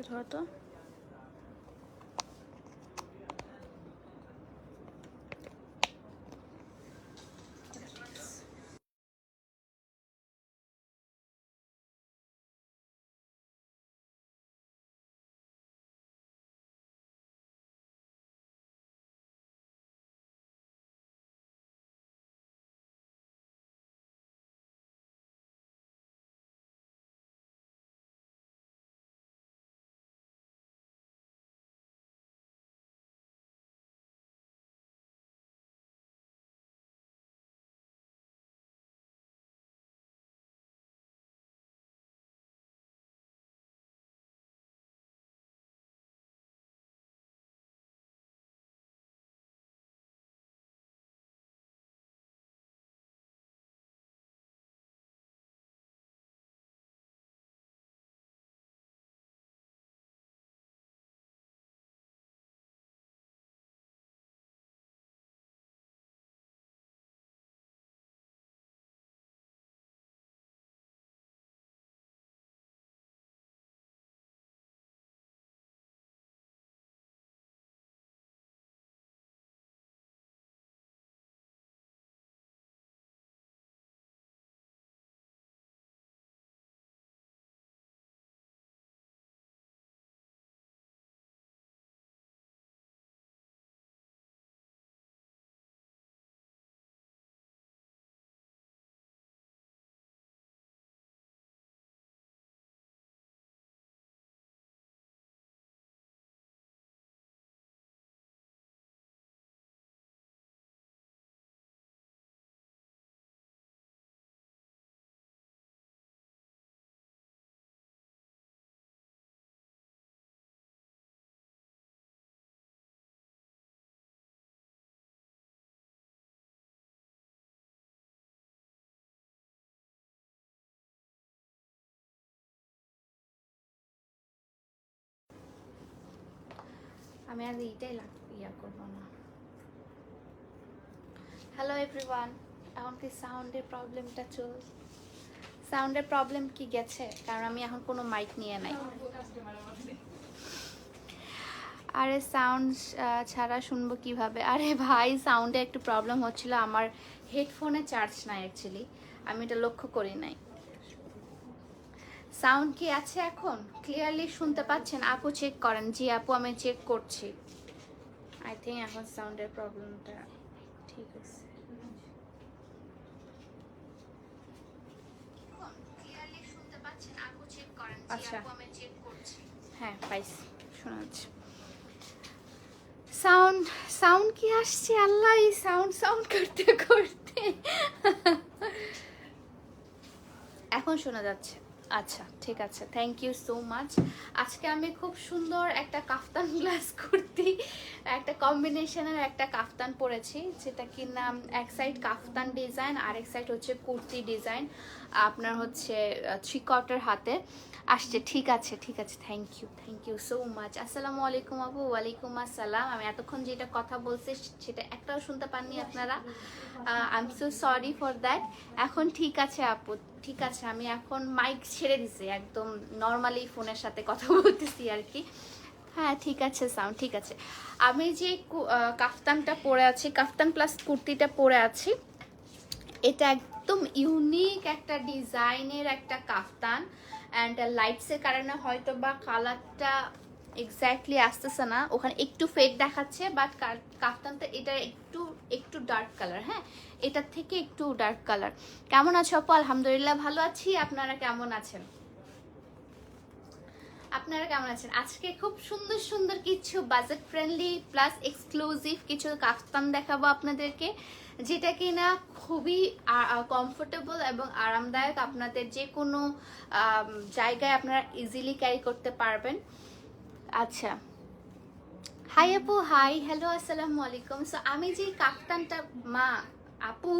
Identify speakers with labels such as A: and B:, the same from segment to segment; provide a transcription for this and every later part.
A: এটা আমি আর এইটাই ইয়া করব না। হ্যালো এভরিওয়ান এখন কি সাউন্ডের প্রবলেমটা চল সাউন্ডের প্রবলেম কি গেছে? কারণ আমি এখন কোনো মাইক নিয়ে নাই। আরে সাউন্ড ছাড়া শুনব কীভাবে? আরে ভাই সাউন্ডে একটু প্রবলেম হচ্ছিল, আমার হেডফোনে চার্জ নাই অ্যাকচুয়ালি আমি এটা লক্ষ্য করি নাই। সাউন্ড কি আছে এখন? ক্লিয়ারলি শুনতে পাচ্ছেন। আপু চেক করেন। জি আপু আমি চেক করছি। আই থিঙ্ক এখন সাউন্ডের প্রবলেমটা ঠিক আছে। আচ্ছা। হ্যাঁ পাইছি। শোনা যাচ্ছে। সাউন্ড সাউন্ড কি আসছে? আল্লাহ এই সাউন্ড সাউন্ড করতে করতে। এখন শোনা যাচ্ছে। আচ্ছা ঠিক আছে। থ্যাংক ইউ সো মাচ আজকে আমি খুব সুন্দর একটা কাফতান গ্লাস কুর্তি একটা কম্বিনেশনের একটা কাফতান পরেছি যেটা কি নাম এক সাইড কাফতান ডিজাইন আর এক সাইড হচ্ছে কুর্তি ডিজাইন আপনার হচ্ছে থ্রি কোয়ার্টার হাতে। আসছে ঠিক আছে ঠিক আছে। Thank you thank you so much আসসালামু আলাইকুম আপু ওয়ালাইকুম আসসালাম। আমি এতক্ষণ যেটা কথা বলছি সেটা একটাও শুনতে পাননি আপনারা। I am so sorry for that এখন ঠিক আছে আপু। ঠিক আছে, আমি এখন মাইক ছেড়ে দিছি, একদম নর্মালি ফোনের সাথে কথা বলতেছি আর কি। হ্যাঁ ঠিক আছে, সাউন্ড, ঠিক আছে। আমি যে কাফতানটা পরে আছি, কাফতান প্লাস কুর্তিটা পরে আছি, এটা একদম ইউনিক একটা ডিজাইনের একটা কাফতান অ্যান্ড লাইটসের কারণে হয়তো বা কালারটা এক্স্যাক্টলি আসতেছে না। ওখানে একটু ফেড দেখাচ্ছে বাট কাফতানটা এটা একটু একটু ডার্ক কালার হ্যাঁ? এটার থেকে একটু ডার্ক কালার কেমন আছো আপু? আলহামদুলিল্লাহ ভালো আছি। আপনারা কেমন আছেন? আপনারা কেমন আছেন? আজকে খুব সুন্দর সুন্দর কিছু বাজেট ফ্রেন্ডলি প্লাস এক্সক্লুসিভ কিছু কাফতান দেখাবো আপনাদেরকে, যেটা কি না খুবই কমফোর্টেবল এবং আরামদায়ক। আপনাদের যে কোনো জায়গায় আপনারা ইজিলি ক্যারি করতে পারবেন। আচ্ছা। হাই আপু হাই হ্যালো আসসালামু আলাইকুম। সো আমি যে কাফতানটা মা, আপু,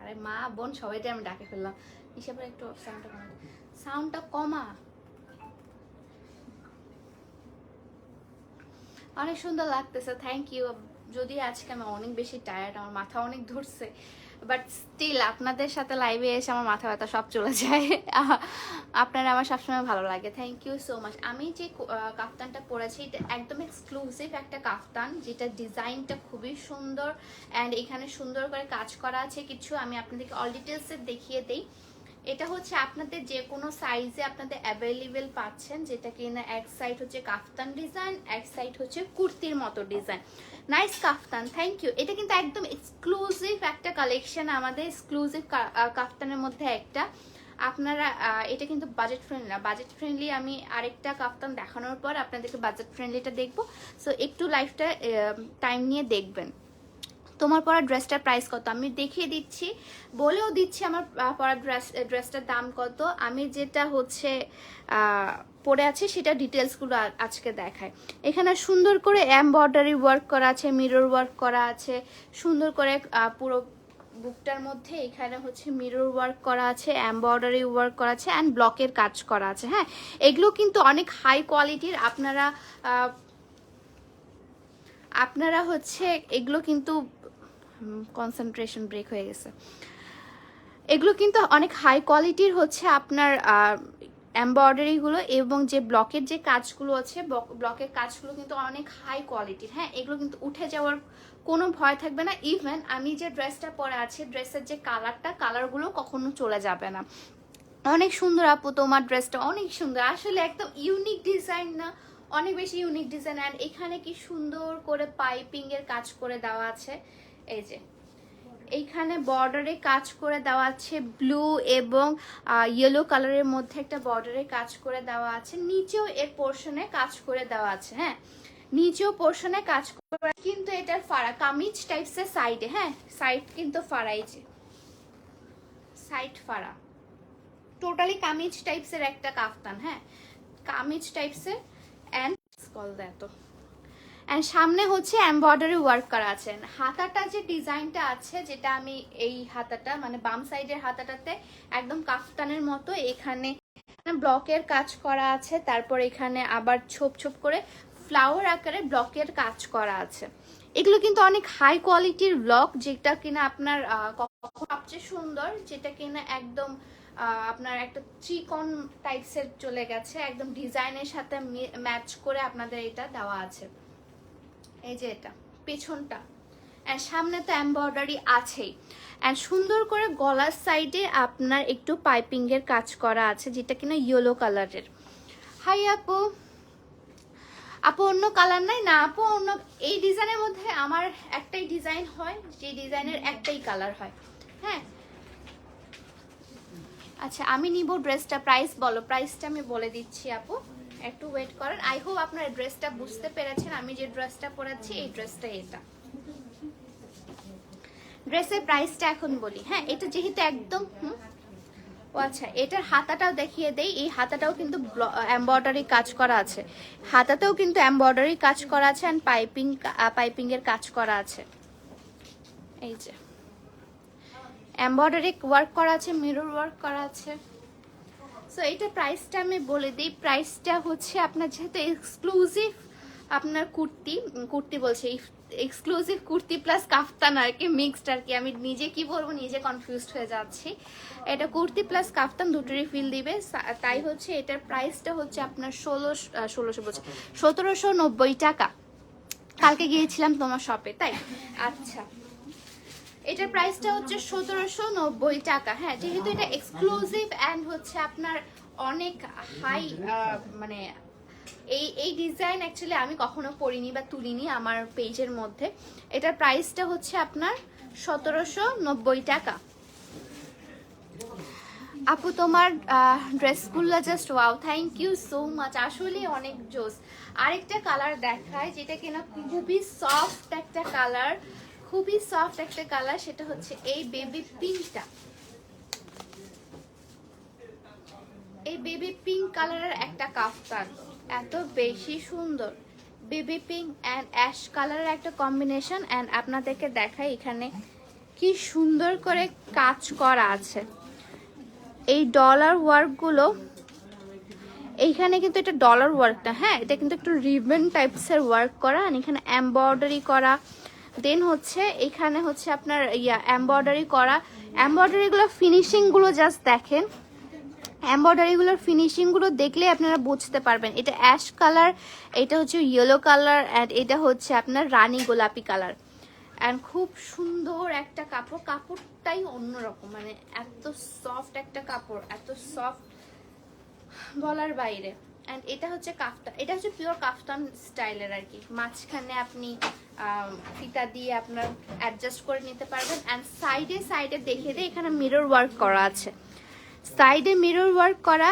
A: আরে মা, বোন সবাইটা আমি ডাকে ফেললাম। হিসাবে একটু সাউন্ডটা কমা সাউন্ডটা কমা। অনেক সুন্দর লাগতেছে থ্যাংক ইউ যদি আজকে আমি অনেক বেশি টায়ার্ড আমার মাথা অনেক ধরছে। বাট স্টিল আপনাদের সাথে লাইভে এসে আমার মাথা ব্যথা সব চলে যায়। আপনারা আমার সবসময় ভালো লাগে। থ্যাংক ইউ সো মাচ আমি যে কাফতানটা পরেছি, এটা একদম এক্সক্লুসিভ একটা কাফতান, যেটা ডিজাইনটা খুবই সুন্দর। অ্যান্ড এখানে সুন্দর করে কাজ করা আছে। কিছু আমি আপনাদেরকে অল ডিটেলসে দেখিয়ে দিই। এটা হচ্ছে আপনাদের যে কোনো সাইজে আপনাদের অ্যাভেলেবেল পাচ্ছেন, যেটা কিনা এক সাইড হচ্ছে কাফতান ডিজাইন এক সাইড হচ্ছে কুর্তির মতো design nice kaftan thank you এটা কিন্তু একদম এক্সক্লুসিভ একটা কালেকশন আমাদের এক্সক্লুসিভ কাফতানের মধ্যে একটা। আপনারা এটা কিন্তু বাজেট ফ্রেন্ডলি না। বাজেট ফ্রেন্ডলি আমি আরেকটা কাফতান দেখানোর পর আপনাদেরকে বাজেট ফ্রেন্ডলিটা দেখব। সো একটু লাইফটা টাইম নিয়ে দেখবেন। তোমার পরা ড্রেসটার প্রাইস কত? আমি দেখিয়ে দিচ্ছি। বলেও দিচ্ছি আমার পরা ড্রেস ড্রেসটার দাম কত। আমি যেটা হচ্ছে পরে আছি সেটা ডিটেলসগুলো আজকে দেখায় এখানে সুন্দর করে এমব্রয়ডারি ওয়ার্ক করা আছে মিরর ওয়ার্ক করা আছে। সুন্দর করে পুরো বুকটার মধ্যে এখানে হচ্ছে মিরর ওয়ার্ক করা আছে এমব্রয়ডারি ওয়ার্ক করা আছে অ্যান্ড ব্লকের কাজ করা আছে হ্যাঁ? এগুলো কিন্তু অনেক হাই কোয়ালিটির আপনারা আপনারা হচ্ছে এগুলো কিন্তু কনসেন্ট্রেশন ব্রেক হয়ে গেছে। এগুলো কিন্তু অনেক হাই কোয়ালিটির হচ্ছে আপনার এমব্রয়ডারিগুলো এবং যে ব্লকের যে কাজগুলো আছে ব্লকের কাজগুলো কিন্তু অনেক হাই কোয়ালিটির হ্যাঁ এগুলো কিন্তু উঠে যাওয়ার কোনো ভয় থাকবে না। ইভেন আমি যে ড্রেসটা পরে আছি ড্রেসের যে কালারটা কালারগুলো কখনো চলে যাবে না। অনেক সুন্দর আপু, তোমার ড্রেসটা অনেক সুন্দর। আসলে একদম ইউনিক ডিজাইন না, অনেক বেশি ইউনিক ডিজাইন অ্যান্ড এখানে কি সুন্দর করে পাইপিংয়ের কাজ করে দেওয়া আছে। এই যে, এইখানে বর্ডারে কাজ করে দেওয়া আছে ব্লু এবং ইয়েলো কালারের মধ্যে একটা বর্ডারে কাজ করে দেওয়া আছে। নিচেও এর পোর্শনে কাজ করে দেওয়া আছে হ্যাঁ? নিচেও পোর্শনে কাজ করে কিন্তু এটার ফাড়া কামিজ টাইপসের সাইডে হ্যাঁ? সাইড কিন্তু ফাড়াই যে। সাইড ফাড়া টোটালি কামিজ টাইপসের একটা কাফতান হ্যাঁ? কামিজ টাইপসের অ্যান্ড কল দেয় তো অ্যান্ড সামনে হচ্ছে এমব্রয়ডারি ওয়ার্ক করা আছে হাতাটা যে ডিজাইনটা আছে, যেটা আমি এই হাতাটা মানে বাম সাইডের হাতাটাতে একদম কাফতানের মতো এখানে ব্লকের কাজ করা আছে, তারপর এখানে আবার ছোপ ছোপ করে ফ্লাওয়ার আকারে ব্লকের কাজ করা আছে। এগুলো কিন্তু অনেক হাই কোয়ালিটির ব্লক যেটা কিনা আপনার সবচেয়ে সুন্দর, যেটা কিনা একদম আপনার একটা চিকন টাইপসের চলে গেছে। একদম ডিজাইনের সাথে ম্যাচ করে আপনাদের এটা দেওয়া আছে। এই যে এটা, পেছনটা। অ্যান্ড সামনে তো এমব্রয়ডারি আছেই। অ্যান্ড সুন্দর করে গলার সাইডে আপনার একটু পাইপিং এর কাজ করা আছে, যেটা কিনা ইয়েলো কালারের হাই আপু। আপু, অন্য কালার নাই না? আপু, অন্য, এই ডিজাইনের মধ্যে আমার একটাই ডিজাইন হয়, যে ডিজাইনের একটাই কালার হয়। হ্যাঁ? আচ্ছা আমি নিব ড্রেসটা প্রাইস বলো প্রাইসটা আমি বলে দিচ্ছি, আপু। একটু ওয়েট করেন। আই হোপ আপনার ড্রেসটা বুঝতে পেরেছেন। আমি যে ড্রেসটা পরাচ্ছি, এই ড্রেসটা এটা। ড্রেসের প্রাইসটা এখন বলি। হ্যাঁ এটা যেহেতু একদম ও আচ্ছা এটার হাতাটাও দেখিয়ে দেই। এই হাতাটাও কিন্তু এমব্রয়ডারি কাজ করা আছে। হাতাতেও কিন্তু এমব্রয়ডারি কাজ করা আছে অ্যান্ড পাইপিং পাইপিং এর কাজ করা আছে। এই যে। এমব্রয়ডারি ওয়ার্ক করা আছে মিরর ওয়ার্ক করা আছে। সো এইটা প্রাইসটা আমি বলে দিই। প্রাইসটা হচ্ছে আপনার যেহেতু এক্সক্লুসিভ আপনার কুর্তি কুর্তি বলছি এক্সক্লুসিভ কুর্তি প্লাস কাফতান আর কি মিক্সড আর কি। আমি নিজে কি বলব, নিজে কনফিউজড হয়ে যাচ্ছি। এটা কুর্তি প্লাস কাফতান দুটোরই ফিল দিবে। তাই হচ্ছে এটার প্রাইসটা হচ্ছে আপনার ষোলোশো ষোলোশো বলছে, সতেরোশো নব্বই টাকা। কালকে গিয়েছিলাম তোমার শপে তাই? আচ্ছা। এটার প্রাইসটা হচ্ছে সতেরোশো নব্বই টাকা। হ্যাঁ যেহেতু এটা এক্সক্লুসিভ অ্যান্ড হচ্ছে আপনার অনেক হাই মানে এই এই ডিজাইন অ্যাকচুয়ালি আমি কখনো পরিনি বা তুলিনি আমার পেজের মধ্যে। এটার প্রাইসটা হচ্ছে আপনার সতেরোশো নব্বই টাকা। আপু, তোমার ড্রেসগুলো just wow thank you so much আসলে অনেক জোস। আরেকটা কালার দেখায়, যেটা কিনা খুবই সফট একটা কালার খুবই সফট একটা কালার সেটা হচ্ছে এই বেবি পিঙ্কটা এই বেবি পিঙ্ক কালারের একটা কাফতান এত বেশি সুন্দর। বেবি পিঙ্ক অ্যান্ড অ্যাশ কালারের একটা কম্বিনেশন অ্যান্ড আপনাদেরকে দেখাই এখানে কি সুন্দর করে কাজ করা আছে। এই ডলার ওয়ার্কগুলো এইখানে কিন্তু এটা ডলার ওয়ার্কটা হ্যাঁ? এটা কিন্তু একটু রিবন টাইপসের ওয়ার্ক করা এখানে এমব্রয়ডারি করা। দেন হচ্ছে এখানে হচ্ছে আপনার ইয়া এমব্রয়ডারি করা। এমব্রয়ডারিগুলো ফিনিশিংগুলো জাস্ট দেখেন। এমব্রয়ডারিগুলোর ফিনিশিংগুলো দেখলে আপনারা বুঝতে পারবেন। এটা অ্যাশ কালার এটা হচ্ছে ইয়েলো কালার অ্যান্ড এটা হচ্ছে আপনার রানি গোলাপি কালার অ্যান্ড খুব সুন্দর একটা কাপড়। কাপড়টাই অন্যরকম মানে এত সফট একটা কাপড়, এত সফট বলার বাইরে। অ্যান্ড এটা হচ্ছে কাফতান এটা হচ্ছে পিওর কাফতান স্টাইলের আর কি মাঝখানে আপনি ফিতা দিয়ে আপনার অ্যাডজাস্ট করে নিতে পারবেন। অ্যান্ড সাইডে সাইডে দেখে দিয়ে এখানে মিরর ওয়ার্ক করা আছে। সাইডে মিরর ওয়ার্ক করা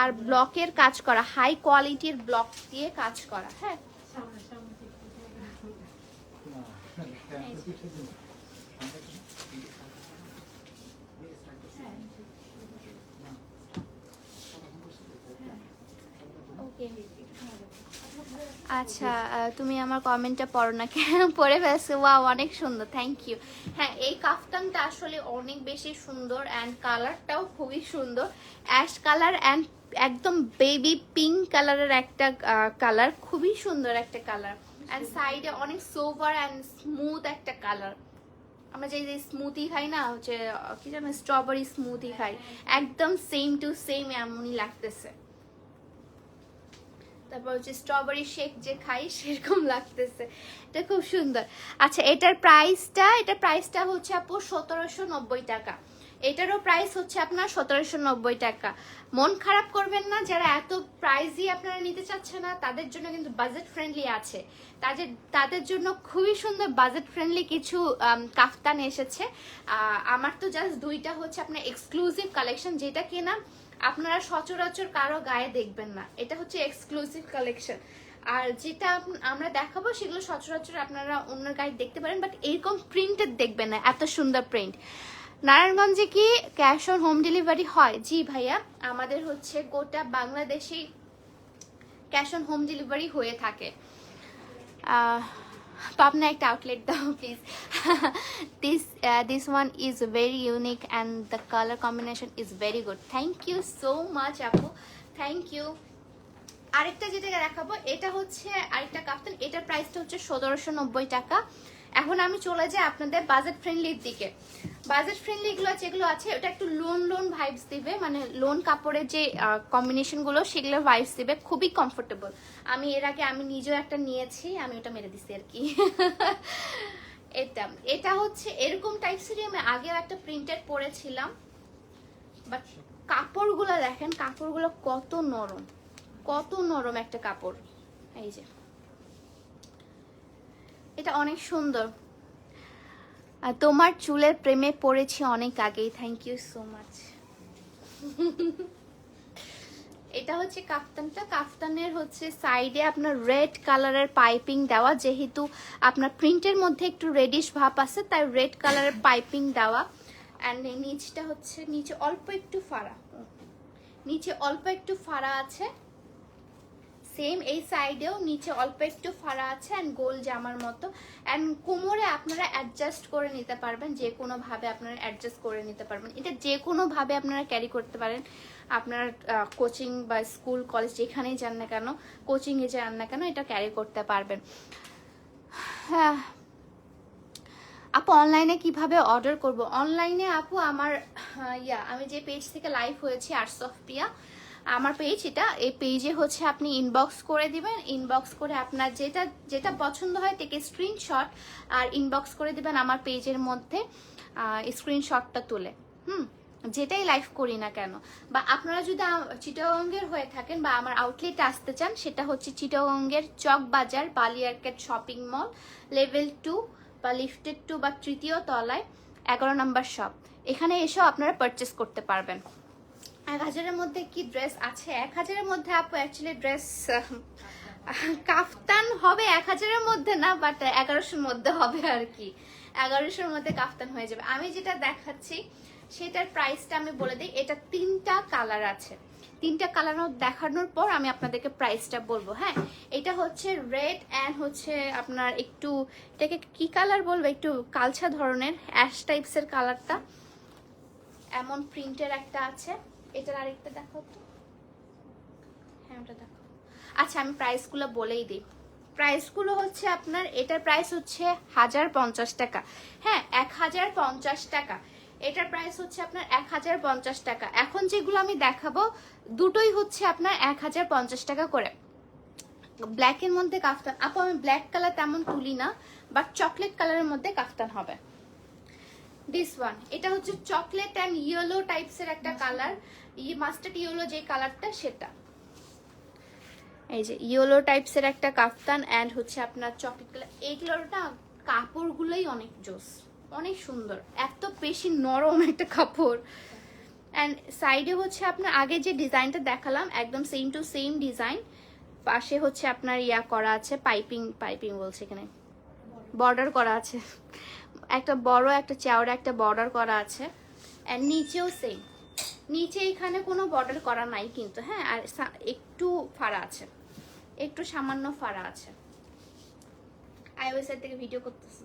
A: আর ব্লকের কাজ করা। হাই কোয়ালিটির ব্লক দিয়ে কাজ করা। হ্যাঁ ওকে আচ্ছা তুমি আমার কমেন্টটা পড়ো না কেন? পড়ে ফেলছো। ওয়া অনেক সুন্দর। থ্যাংক ইউ হ্যাঁ এই কাফতানটা আসলে অনেক বেশি সুন্দর অ্যান্ড কালারটাও খুবই সুন্দর। অ্যাশ কালার অ্যান্ড একদম বেবি পিঙ্ক কালারের একটা কালার খুবই সুন্দর একটা কালার অ্যান্ড সাইডে অনেক সোভার অ্যান্ড স্মুথ একটা কালার আমরা যে স্মুথি খাই না হচ্ছে কি জানো স্ট্রবেরি স্মুথি খাই। একদম সেম টু সেম এমনই লাগতেছে। তারপর হচ্ছে স্ট্রবেরি শেক যে খাই, সেরকম লাগতেছে। এটা খুব সুন্দর। আচ্ছা এটার প্রাইসটা এটার প্রাইসটা হচ্ছে আপু সতেরোশো নব্বই টাকা। এটারও প্রাইস হচ্ছে আপনার সতেরোশো নব্বই টাকা। মন খারাপ করবেন না, যারা এত প্রাইসই আপনারা নিতে চাচ্ছে না, তাদের জন্য কিন্তু বাজেট ফ্রেন্ডলি আছে। তাদের তাদের জন্য খুবই সুন্দর বাজেট ফ্রেন্ডলি কিছু কাফতান এসেছে। আমার তো জাস্ট দুইটা হচ্ছে আপনার এক্সক্লুসিভ কালেকশন যেটা কিনা আপনারা সচরাচর কারও গায়ে দেখবেন না। এটা হচ্ছে এক্সক্লুসিভ কালেকশন আর যেটা আমরা দেখাবো সেগুলো সচরাচর আপনারা অন্য গায়ে দেখতে পারেন বাট এরকম প্রিন্টেড দেখবেন না, এত সুন্দর প্রিন্ট নারায়ণগঞ্জে কি ক্যাশ অন হোম ডেলিভারি হয়? জি ভাইয়া, আমাদের হচ্ছে গোটা বাংলাদেশেই ক্যাশ অন হোম ডেলিভারি হয়ে থাকে। আহ, আপনার একটা আউটলেট দাও please this this one is very unique and the colour combination is very good thank you so much আপু থ্যাংক ইউ আরেকটা যেটা দেখাবো এটা হচ্ছে আরেকটা কাপ্তান এটার প্রাইসটা হচ্ছে সতেরোশো নব্বই টাকা। এখন আমি চলে যাই আপনাদের বাজেট ফ্রেন্ডলির দিকে। বাজেট ফ্রেন্ডলি এগুলো যেগুলো আছে, ওটা একটু লোন লোন ভাইবস দিবে। মানে লোন কাপড়ের যে কম্বিনেশনগুলো সেগুলো ভাইবস দিবে। খুবই কমফোর্টেবল আমি এর আগে আমি নিজেও একটা নিয়েছি, আমি ওটা মেরে দিছি আর কি। এটা এটা হচ্ছে এরকম টাইপসেরই আমি আগেও একটা প্রিন্টেড পরেছিলাম বাট কাপড়গুলো দেখেন, কাপড়গুলো কত নরম। কত নরম একটা কাপড়। এই যে। এটা অনেক সুন্দর। আর তোমার চুলের প্রেমে পড়েছি অনেক আগেই। থ্যাংক ইউ সো মাচ এটা হচ্ছে কাফতানটা। কাফতানের হচ্ছে সাইডে আপনার রেড কালারের পাইপিং দেওয়া। যেহেতু আপনার প্রিন্টের মধ্যে একটু রেডিশ ভাব আছে, তাই রেড কালারের পাইপিং দেওয়া। অ্যান্ড নিচটা হচ্ছে নিচে অল্প একটু ফাড়া। নিচে অল্প একটু ফাড়া আছে। সেম এই সাইডেও নিচে অল্প একটু ফাড়া আছে অ্যান্ড গোল জামার মতো। অ্যান্ড কোমরে আপনারা অ্যাডজাস্ট করে নিতে পারবেন, যে কোনোভাবে আপনারা অ্যাডজাস্ট করে নিতে পারবেন। এটা যে কোনোভাবে আপনারা ক্যারি করতে পারেন। আপনার কোচিং বা স্কুল কলেজ যেখানেই যান না কেন কোচিংয়ে যান না কেন এটা ক্যারি করতে পারবেন। হ্যাঁ। আপু অনলাইনে কীভাবে অর্ডার করব? অনলাইনে আপু, আমার ইয়া, আমি যে পেজ থেকে লাইভ হয়েছি আর্টস অফ পিয়া আমার পেজ এটা, এই পেজে হচ্ছে আপনি ইনবক্স করে দিবেন ইনবক্স করে আপনার যেটা যেটা পছন্দ হয় থেকে স্ক্রিনশট আর ইনবক্স করে দিবেন আমার পেজের মধ্যে স্ক্রিনশটটা তুলে। হুম? যেটাই লাইভ করি না কেন। বা আপনারা যদি চিটাগঙ্গের হয়ে থাকেন বা আমার আউটলেটে আসতে চান, সেটা হচ্ছে চিটাগঙ্গের চক বাজার বালিয়ারকেট শপিং মল লেভেল টু বা লিফটেড টু বা তৃতীয় তলায়, এগারো নম্বর শপ এখানে এসেও আপনারা পারচেস করতে পারবেন। এক হাজারের মধ্যে কি ড্রেস আছে? এক হাজারের মধ্যে আপু অ্যাকচুয়ালি ড্রেস কাফতান হবে এক হাজারের মধ্যে না বাট এগারোশোর মধ্যে হবে আর কি। এগারোশোর মধ্যে কাফতান হয়ে যাবে। আমি যেটা দেখাচ্ছি, সেটার প্রাইসটা আমি বলে দিই, এটা তিনটা কালার আছে। তিনটা কালার দেখানোর পর আমি আপনাদেরকে প্রাইসটা বলব হ্যাঁ? এটা হচ্ছে রেড অ্যান্ড হচ্ছে আপনার একটু, এটাকে কি কালার বলব? একটু কালচা ধরনের অ্যাশ টাইপসের কালারটা এমন প্রিন্টের একটা আছে। এটার আরেকটা দেখো তো। হ্যাঁ ওটা দেখো। আচ্ছা আমি প্রাইসগুলো বলেই দিই। প্রাইসগুলো হচ্ছে আপনার, এটার প্রাইস হচ্ছে হাজার পঞ্চাশ টাকা। হ্যাঁ এক হাজার পঞ্চাশ টাকা। এটার প্রাইস হচ্ছে আপনার এক হাজার পঞ্চাশ টাকা। এখন যেগুলো আমি দেখাবো, দুটোই হচ্ছে আপনার এক হাজার পঞ্চাশ টাকা করে। ব্ল্যাকের মধ্যে কাফতান। আপু, আমি ব্ল্যাক কালার তেমন তুলি না, বাট চকলেট কালারের মধ্যে কাফতান হবে। দিস ওয়ান এটা হচ্ছে চকলেট অ্যান্ড ইয়েলো টাইপসের একটা কালার ই মাস্টার্ড ইয়েলো যে কালারটা সেটা। এই যে ইয়েলো টাইপসের একটা কাফতান অ্যান্ড হচ্ছে আপনার চকলেট কালার এইগুলোর না কাপড়গুলোই অনেক জোস। অনেক সুন্দর। এত বেশি নরম একটা কাপড়। অ্যান্ড সাইডে হচ্ছে আপনার আগে যে ডিজাইনটা দেখালাম, একদম সেম টু সেম ডিজাইন পাশে হচ্ছে আপনার ইয়া করা আছে পাইপিং পাইপিং বলছে এখানে। বর্ডার করা আছে। একটা বড়, একটা চাওড়া, একটা বর্ডার করা আছে। অ্যান্ড নিচেও সেম নিচে এখানে কোনো বর্ডার করা নাই কিন্তু হ্যাঁ? আর একটু ফাড়া আছে। একটু সামান্য ফাড়া আছে। আইওএস এর থেকে ভিডিও করতেছি।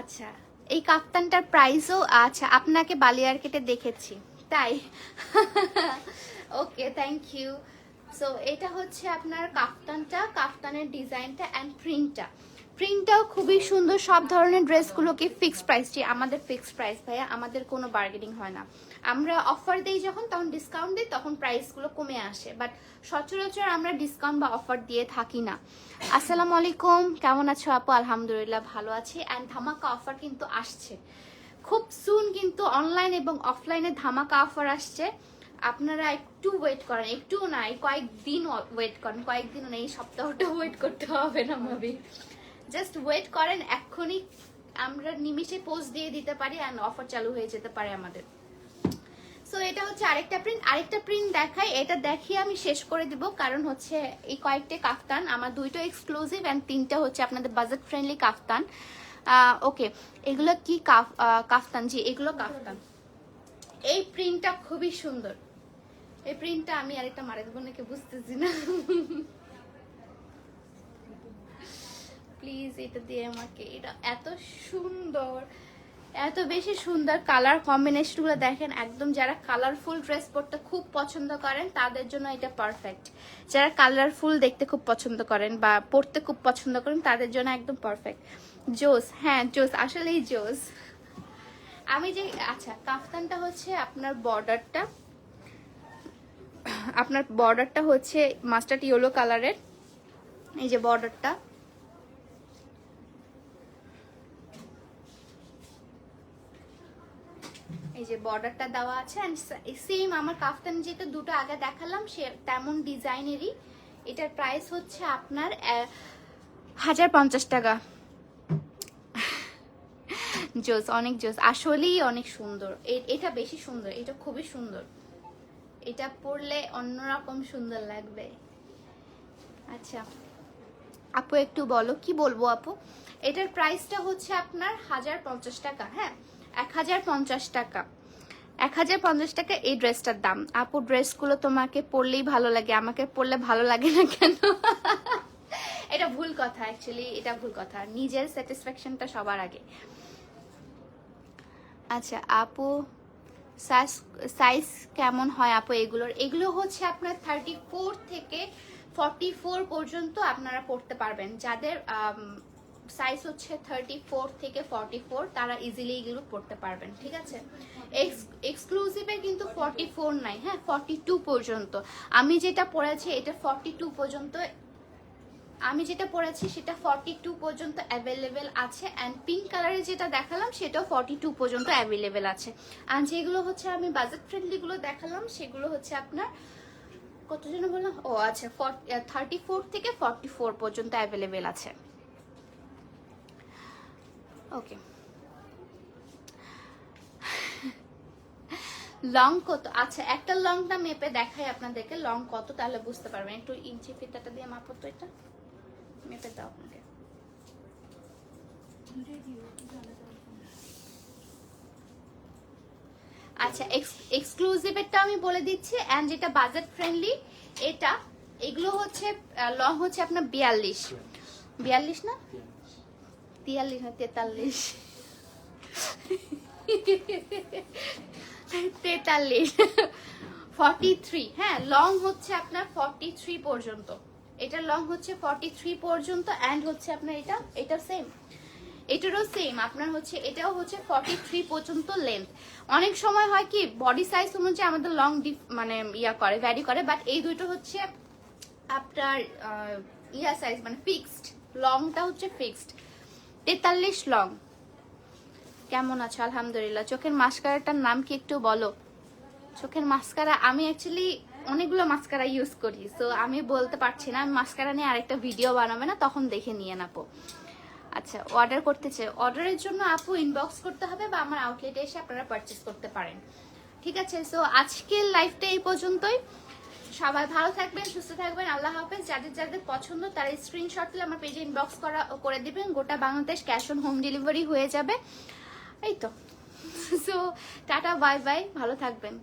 A: আচ্ছা। এই কাপ্তানটার প্রাইসও আচ্ছা আপনাকে বালিয়ারকেটে দেখেছি। তাই? ওকে থ্যাংক ইউ সো এটা হচ্ছে আপনার কাপ্তানটা, কাপ্তানের ডিজাইনটা অ্যান্ড প্রিন্টটা প্রিন্টটাও খুবই সুন্দর। সব ধরনের ড্রেসগুলোকে ফিক্সড প্রাইসটি আমাদের ফিক্সড প্রাইস ভাইয়া, আমাদের কোনো বার্গেনিং হয় না। আমরা অফার দিই যখন, তখন ডিসকাউন্ট দিই, তখন প্রাইসগুলো কমে আসে। বাট সচরাচর আমরা ডিসকাউন্ট বা অফার দিয়ে থাকি না। আসসালামু আলাইকুম, কেমন আছো আপু? আলহামদুলিল্লাহ ভালো আছি। অ্যান্ড ধামাকা অফার কিন্তু আসছে। খুব সুন কিন্তু অনলাইন এবং অফলাইনে ধামাকা অফার আসছে। আপনারা একটু ওয়েট করেন, একটু না এই কয়েকদিন ওয়েট করেন। কয়েকদিন না এই সপ্তাহটা ওয়েট করতে হবে না, ভাবি। জাস্ট ওয়েট করেন, এক্ষুনি আমরা নিমিষে পোস্ট দিয়ে দিতে পারি অ্যান্ড অফার চালু হয়ে যেতে পারে আমাদের। সো এটা হচ্ছে আরেকটা প্রিন্ট আরেকটা প্রিন্ট দেখাই, এটা দেখিয়ে আমি শেষ করে দিব। কারণ হচ্ছে এই কয়েকটা কাফতান, আমার দুইটা এক্সক্লুসিভ অ্যান্ড তিনটা হচ্ছে আপনাদের বাজেট ফ্রেন্ডলি কাফতান ওকে এগুলো কি কাফ কাফতান জি? এগুলো কাফতান। এই প্রিন্টটা খুবই সুন্দর। এই প্রিন্টটা আমি আরেকটা মারে দেবো নাকি বুঝতেছি না। প্লিজ এটা দিয়ে আমাকে, এটা এত সুন্দর। এত বেশি সুন্দর কালার কম্বিনেশনগুলো দেখেন, একদম যারা কালারফুল ড্রেস পরতে খুব পছন্দ করেন, তাদের জন্য এটা পারফেক্ট যারা কালারফুল দেখতে খুব পছন্দ করেন বা পরতে খুব পছন্দ করেন, তাদের জন্য একদম পারফেক্ট জোস হ্যাঁ জোস আসলেই জোস আমি যে আচ্ছা কাফতানটা হচ্ছে আপনার বর্ডারটা আপনার বর্ডারটা হচ্ছে মাস্টার্ড ইয়েলো কালারের এই যে বর্ডারটা এই যে বর্ডারটা দেওয়া আছে অ্যান্ড সেম আমার কাফতান যেটা দুটো আগে দেখালাম, সে তেমন ডিজাইনেরই। এটার প্রাইস হচ্ছে আপনার হাজার পঞ্চাশ টাকা। জোস, অনেক জোস। আসলেই অনেক সুন্দর। এটা বেশি সুন্দর, এটা খুবই সুন্দর। এটা পরলে অন্যরকম সুন্দর লাগবে। আচ্ছা আপু একটু বলো, কি বলব আপু? এটার প্রাইসটা হচ্ছে আপনার হাজার পঞ্চাশ টাকা হ্যাঁ? এক হাজার পঞ্চাশ টাকা। এক হাজার পঞ্চাশ টাকা এই ড্রেসটার দাম। আপু, ড্রেসগুলো তোমাকে পরলেই ভালো লাগে, আমাকে পরলে ভালো লাগে না কেন? এটা ভুল কথা অ্যাকচুয়ালি এটা ভুল কথা। নিজের স্যাটিসফ্যাকশনটা সবার আগে। আচ্ছা আপু সাইজ কেমন হয় আপু এগুলোর? এগুলো হচ্ছে আপনার থার্টি ফোর থেকে ফর্টি ফোর পর্যন্ত আপনারা পড়তে পারবেন। যাদের সাইজ হচ্ছে থার্টি ফোর থেকে ফর্টি ফোর তারা ইজিলি এগুলো পড়তে পারবেন, ঠিক আছে? এক্সক্লুসিভে কিন্তু ফর্টি ফোর নাই হ্যাঁ ফর্টি টু পর্যন্ত। আমি যেটা পড়েছি, এটা ফর্টি টু পর্যন্ত, আমি যেটা পড়েছি, সেটা ফর্টি টু পর্যন্ত অ্যাভেলেবেল আছে অ্যান্ড পিঙ্ক কালারের যেটা দেখালাম, সেটাও ফর্টি টু পর্যন্ত অ্যাভেলেবেল আছে। আর যেগুলো হচ্ছে আমি বাজেট ফ্রেন্ডলিগুলো দেখালাম, সেগুলো হচ্ছে আপনার, কত জন বললাম? ও আচ্ছা থার্টি ফোর থেকে ফর্টি ফোর পর্যন্ত অ্যাভেলেবেল আছে। ওকে লং কত? আচ্ছা একটা লংটা মেপে দেখাই আপনাদেরকে। লং কত? তাহলে বুঝতে পারবেন। একটু ইঞ্চি ফিতাটা দিয়ে মাপো তো এটা? মেপে দাও আপনাকে। আচ্ছা এক্সক্লুসিভ এক্সক্লুসিভেরটা আমি বলে দিচ্ছি অ্যান্ড যেটা বাজেট ফ্রেন্ডলি এটা, এগুলো হচ্ছে লং হচ্ছে আপনার বিয়াল্লিশ। বিয়াল্লিশ না? তিয়াল্লিশ না তেতাল্লিশ তেতাল্লিশ ফর্টি থ্রি হ্যাঁ লং হচ্ছে আপনার ফর্টি থ্রি পর্যন্ত। এটা লং হচ্ছে ফর্টি থ্রি পর্যন্ত অ্যান্ড হচ্ছে আপনার এটা এটা সেম এটারও সেম আপনার হচ্ছে, এটাও হচ্ছে ফর্টি থ্রি পর্যন্ত লেন্থ অনেক সময় হয় কি বডি সাইজ অনুযায়ী আমাদের লং ডিপ মানে ইয়া করে ভ্যারি করে বাট এই দুটো হচ্ছে আপনার ইয়া সাইজ মানে ফিক্সড লংটা হচ্ছে ফিক্সড তেতাল্লিশ লং। কেমন আছো? আলহামদুলিল্লাহ। চোখের মাস্কারাটার নাম কি একটু বলো? চোখের মাস্কারা, আমি অ্যাকচুয়ালি অনেকগুলো মাস্কারা ইউজ করি সো আমি বলতে পারছি না, আমি মাস্কারা নিয়ে আরেকটা ভিডিও বানাবে না, তখন দেখে নিয়ে নাপো আচ্ছা অর্ডার করতে চাই অর্ডারের জন্য আপু ইনবক্স করতে হবে বা আমার আউটলেটে এসে আপনারা পারচেস করতে পারেন। ঠিক আছে সো আজকের লাইফটা এই পর্যন্তই। সবাই ভালো থাকবেন, সুস্থ থাকবেন, আল্লাহ হাফেজ। যাদের যাদের পছন্দ, তারা স্ক্রিনশট তুলে আমার পেজে ইনবক্স করা, করে দিবেন। গোটা Bangladesh cash on home delivery হয়ে যাবে। এই তো। সো টাটা বাই বাই ভালো থাকবেন।